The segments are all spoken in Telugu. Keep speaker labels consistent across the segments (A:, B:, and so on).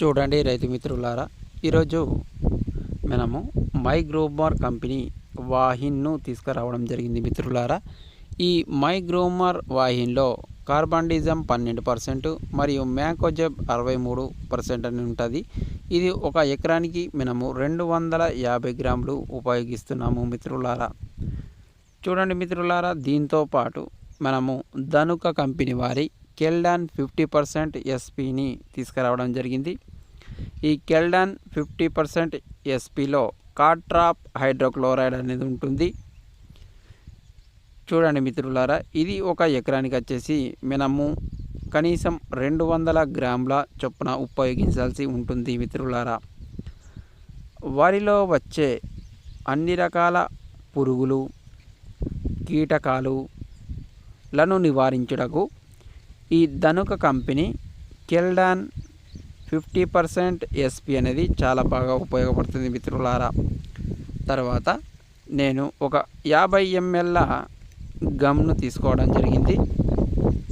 A: చూడండి రైతు మిత్రులారా ఈరోజు మనము మైగ్రోమార్ కంపెనీ వాహిన్ను తీసుకురావడం జరిగింది మిత్రులారా. ఈ మైగ్రోమార్ వాహిన్లో కార్బాండిజం పన్నెండు పర్సెంట్ మరియు మ్యాకోజెబ్ అరవై మూడు పర్సెంట్ అని ఉంటుంది. ఇది ఒక ఎకరానికి మనము రెండు వందల యాభై గ్రాములు ఉపయోగిస్తున్నాము మిత్రులారా. చూడండి మిత్రులారా దీంతో పాటు మనము ధనుక కంపెనీ వారి కెల్డాన్ ఫిఫ్టీ పర్సెంట్ ఎస్పీని తీసుకురావడం జరిగింది. ఈ కెల్డాన్ ఫిఫ్టీ పర్సెంట్ ఎస్పీలో కాట్రాప్ హైడ్రోక్లోరైడ్ అనేది ఉంటుంది. చూడండి మిత్రులారా ఇది ఒక ఎకరానికి వచ్చేసి మనము కనీసం రెండు వందల గ్రాముల చొప్పున ఉపయోగించాల్సి ఉంటుంది మిత్రులారా. వరిలో వచ్చే అన్ని రకాల పురుగులు కీటకాలు లను నివారించుటకు ఈ Dhanuka company Caldan fifty percent SP అనేది చాలా బాగా ఉపయోగపడుతుంది మిత్రులారా. తర్వాత నేను ఒక యాభై ఎంఎల్ల గమ్ను తీసుకోవడం జరిగింది.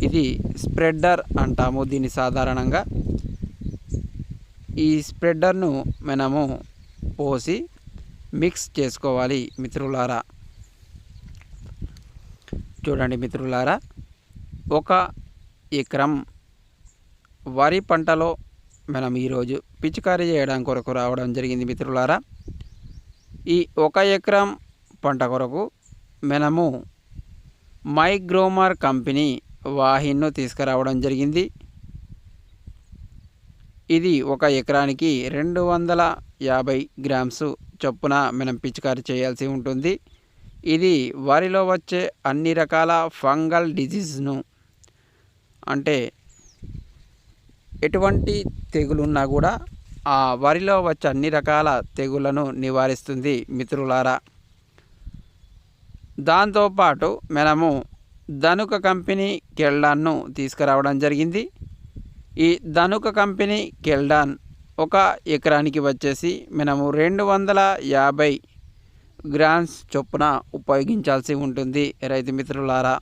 A: ఇది స్ప్రెడ్డర్ అంటాము దీన్ని సాధారణంగా. ఈ స్ప్రెడ్డర్ను మనము పోసి మిక్స్ చేసుకోవాలి మిత్రులారా. చూడండి మిత్రులారా ఒక ఎకరం వరి పంటలో మనం ఈరోజు పిచికారీ చేయడం కొరకు రావడం జరిగింది మిత్రులారా. ఈ ఒక ఎకరం పంట కొరకు మనము మైగ్రోమార్ కంపెనీ వాహిన్ను తీసుకురావడం జరిగింది. ఇది ఒక ఎకరానికి రెండు వందల యాభై గ్రామ్స్ చొప్పున మనం పిచికారీ చేయాల్సి ఉంటుంది. ఇది వరిలో వచ్చే అన్ని రకాల ఫంగల్ డిజీజ్ను అంటే ఎటువంటి తెగులున్నా కూడా ఆ వరిలో వచ్చే అన్ని రకాల తెగులను నివారిస్తుంది మిత్రులారా. దాంతోపాటు మనము ధనుక కంపెనీ కెల్డాన్ను తీసుకురావడం జరిగింది. ఈ ధనుక కంపెనీ కెల్డాన్ ఒక ఎకరానికి వచ్చేసి మనము రెండు వందల యాభై గ్రామ్స్ చొప్పున ఉపయోగించాల్సి ఉంటుంది రైతు మిత్రులారా.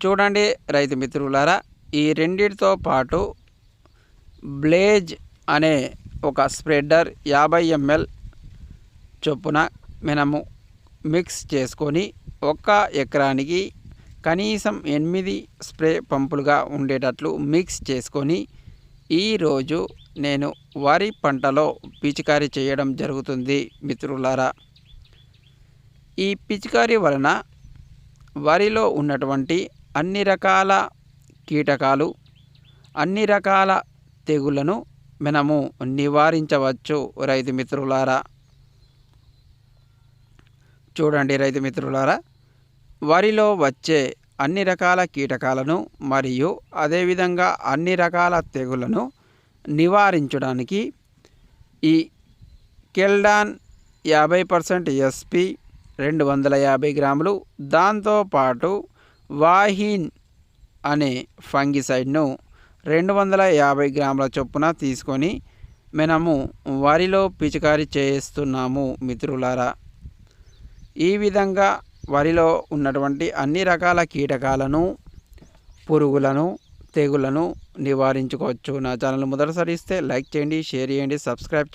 A: చూడండి రైతు మిత్రులారా ఈ రెండిటితో పాటు బ్లేజ్ అనే ఒక స్ప్రెడర్ యాభై ఎంఎల్ చొప్పున మనము మిక్స్ చేసుకొని ఒక్క ఎకరానికి కనీసం ఎనిమిది స్ప్రే పంపులుగా ఉండేటట్లు మిక్స్ చేసుకొని ఈరోజు నేను వరి పంటలో పిచికారీ చేయడం జరుగుతుంది మిత్రులారా. ఈ పిచికారీ వలన వరిలో ఉన్నటువంటి అన్ని రకాల కీటకాలు అన్ని రకాల తెగులను మనము నివారించవచ్చు. రైతు మిత్రులారా చూడండి రైతు మిత్రులారా వరిలో వచ్చే అన్ని రకాల కీటకాలను మరియు అదేవిధంగా అన్ని రకాల తెగులను నివారించడానికి ఈ కెల్డాన్ యాభై పర్సెంట్ ఎస్పి రెండు వందల యాభై గ్రాములు దాంతోపాటు వాహిన్ అనే ఫంగిసైడ్ను రెండు వందల యాభై గ్రాముల చొప్పున తీసుకొని మనము వరిలో పిచికారీ చేస్తున్నాము మిత్రులారా. ఈ విధంగా వరిలో ఉన్నటువంటి అన్ని రకాల కీటకాలను పురుగులను తెగులను నివారించుకోవచ్చు. నా ఛానల్ మొదటిసారి ఇస్తే లైక్ చేయండి షేర్ చేయండి సబ్స్క్రైబ్